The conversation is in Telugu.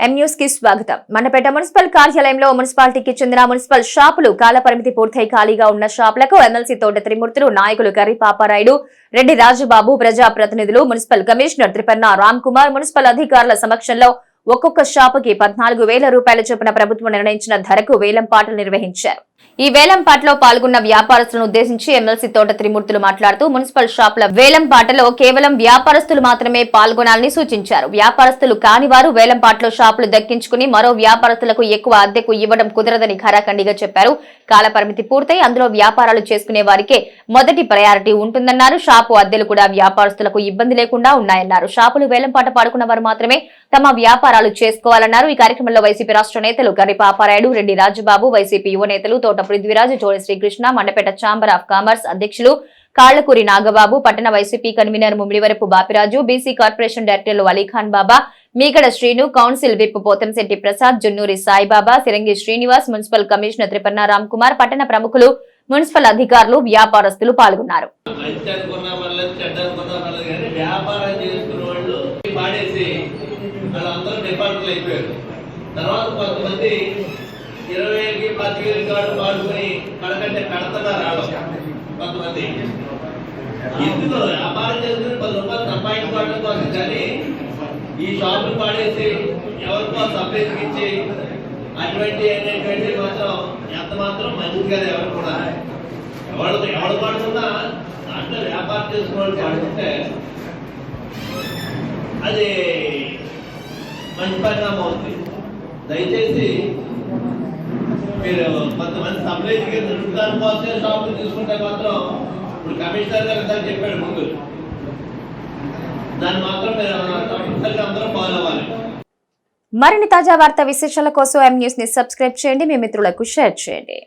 ఎం కి స్వాగతం. మండపేట మున్సిపల్ కార్యాలయంలో మున్సిపాలిటీకి చెందిన మున్సిపల్ షాపులు కాల పరిమితి పూర్తయి ఖాళీగా ఉన్న షాపులకు ఎమ్మెల్సీ తోట త్రిమూర్తులు నాయకులు కర్రి పాపారాయుడు రెడ్డి రాజుబాబు ప్రజాప్రతినిధులు municipal commissioner Tripanna Ram Kumar municipal అధికారుల సమక్షంలో ఒక్కొక్క షాపుకి పద్నాలుగు వేల రూపాయల చొప్పున ప్రభుత్వం నిర్ణయించిన ధరకు వేలం పాటలు నిర్వహించారు. ఈ వేలం పాటలో పాల్గొన్న వ్యాపారస్తులను ఉద్దేశించి ఎమ్మెల్సీ తోట త్రిమూర్తులు మాట్లాడుతూ మున్సిపల్ షాపుల వేలం పాటలో కేవలం వ్యాపారస్తులు మాత్రమే పాల్గొనాలని సూచించారు. వ్యాపారస్తులు కాని వారు వేలం పాటలో షాపులు దక్కించుకుని మరో వ్యాపారస్తులకు ఎక్కువ అద్దెకు ఇవ్వడం కుదరదని ఖరాఖండిగా చెప్పారు. కాలపరిమితి పూర్తయి అందులో వ్యాపారాలు చేసుకునే వారికే మొదటి ప్రయారిటీ ఉంటుందన్నారు. షాపు అద్దెలు కూడా వ్యాపారస్తులకు ఇబ్బంది లేకుండా ఉన్నాయన్నారు. షాపులు వేలం పాట పాడుకున్న వారు మాత్రమే తమ వ్యాపార వ్యాపారాలు చేసుకోవాలన్నారు. ఈ కార్యక్రమంలో వైసీపీ రాష్ట్ర నేతలు గరిపాపారాయుడు రెడ్డి రాజబాబు వైసీపీ యువ నేతలు తోట పృథ్వీరాజ్ జోడి Srikrishna Mandapeta chamber of commerce అధ్యక్షులు కాళ్ళకూరి నాగబాబు పట్టణ YCP convener Mummidivarapu Bapiraju BC corporation డైరెక్టర్లు Alikhan Baba Meegada Srinu council whip Pothamsetti Prasad Junnuri Saibaba Sirangi Srinivas municipal commissioner Tripanna Ram Kumar పట్టణ ప్రముఖులు మున్సిపల్ అధికారులు వ్యాపారస్తులు పాల్గొన్నారు మంచి అనుకున్నా పర్లేదు చెడ్డ అనుకున్నా పర్లేదు కానీ వ్యాపారం చేసుకున్న వాళ్ళు పాడేసి వాళ్ళందరూ డిపార్ట్మెంట్లు అయిపోయారు తర్వాత కొంతమంది ఇరవై వేలకి పది వేలకి కాడు పాడుకుని కడకంటే కడతగా రావడం కొంతమంది ఎందుకు వ్యాపారం చేసుకుని పది రూపాయలు సంపాదించుకోవడం కోసం కానీ ఈ షాపులు పాడేసి ఎవరికో సపరేట్కి ఇచ్చి అటువంటి అనేటువంటి మాత్రం ఎంత మాత్రం మంచిది కదా ఎవరు కూడా. ఎవరు ఎవరు పాడుకున్నా దాంట్లో వ్యాపారం చేసుకున్న వాళ్ళు పాడుకుంటే అది మంచి పరిణామం అవుతుంది. దయచేసి మీరు కొంతమంది సప్లై దొరుకుతారు పోతే షాపులు తీసుకుంటే మాత్రం ఇప్పుడు కమిషనర్ గారు ఇందాక చెప్పాడు ముందు. దాన్ని మాత్రం మీరు తప్పనిసరిగా అందరూ ఫాలో అవ్వాలి. మరిన్ని తాజా వార్త విశేషాల కోసం ఎం న్యూస్ని సబ్స్క్రైబ్ చేయండి. మీ మిత్రులకు షేర్ చేయండి.